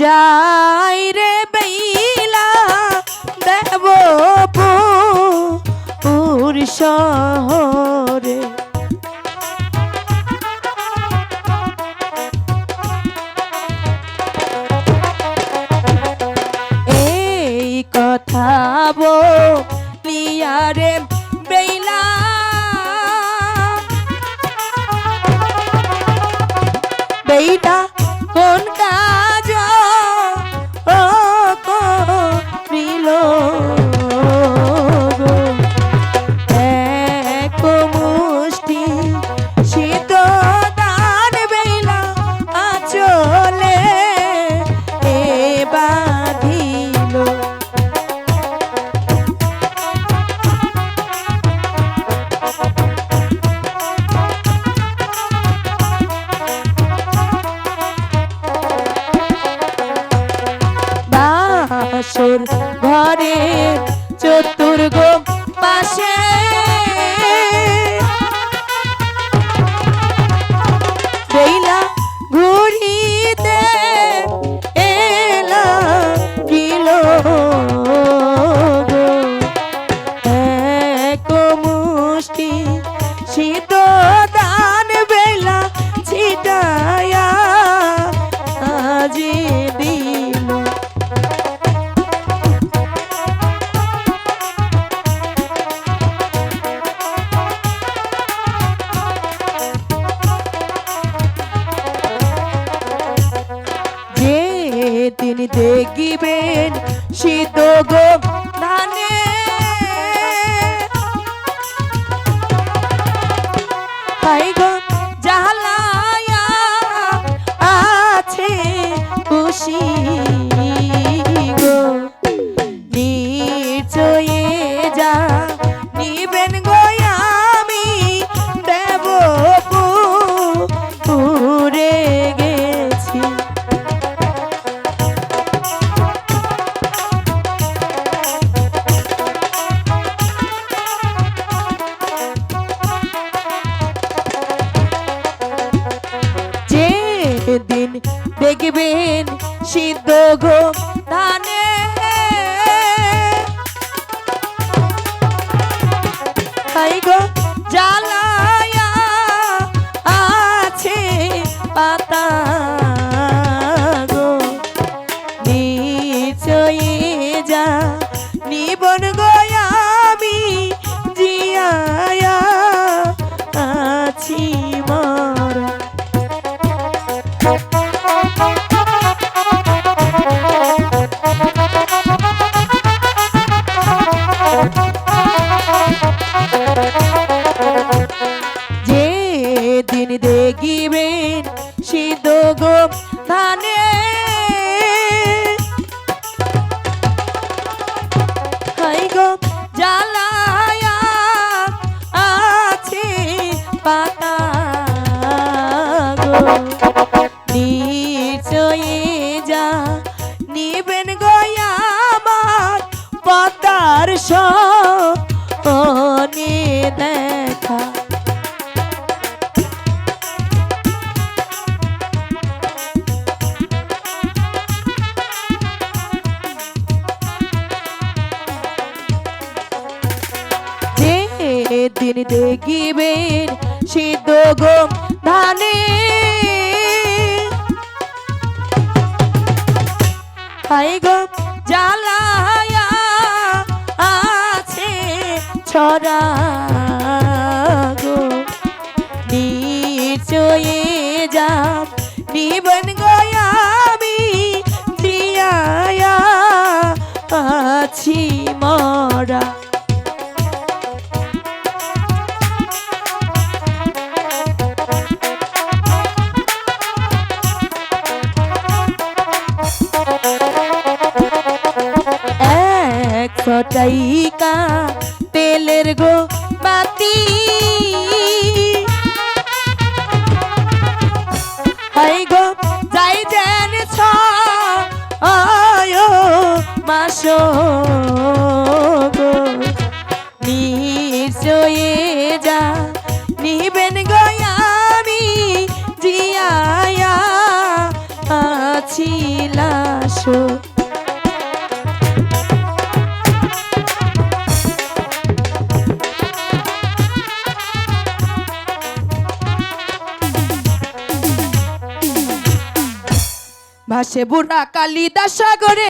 যাই রে বেইলা দেব পুর শহরে। এই কথা বলিয়া রে বাসর ঘরে চতুর্গ পাশে দেখিবেন শীত গো ধানে। হাই গো জালায়া আছে খুশি। দেখবেন সিদ্ধ গো ধানে জ্বালায়া আছে পাতা গো নিচয়ে যা নিবেন গয়ামার পতার সনে দেখা। দিন দেখিবেন সিদ্ধ গো ধানে। হাই গো জ্বালায়া আছে ছড়া গো। নিচয়ে যাব নিবন জিয়ায়া আছি মরা। ফটাইকা তেলের গো বাতি হাই গো, যাই যেন ছ মাস গো। নিশ্চয়ে যা নিবেন গয়ামি জিয়ায়া ছিলা আসো বুড়া কালিদাস সাগরে।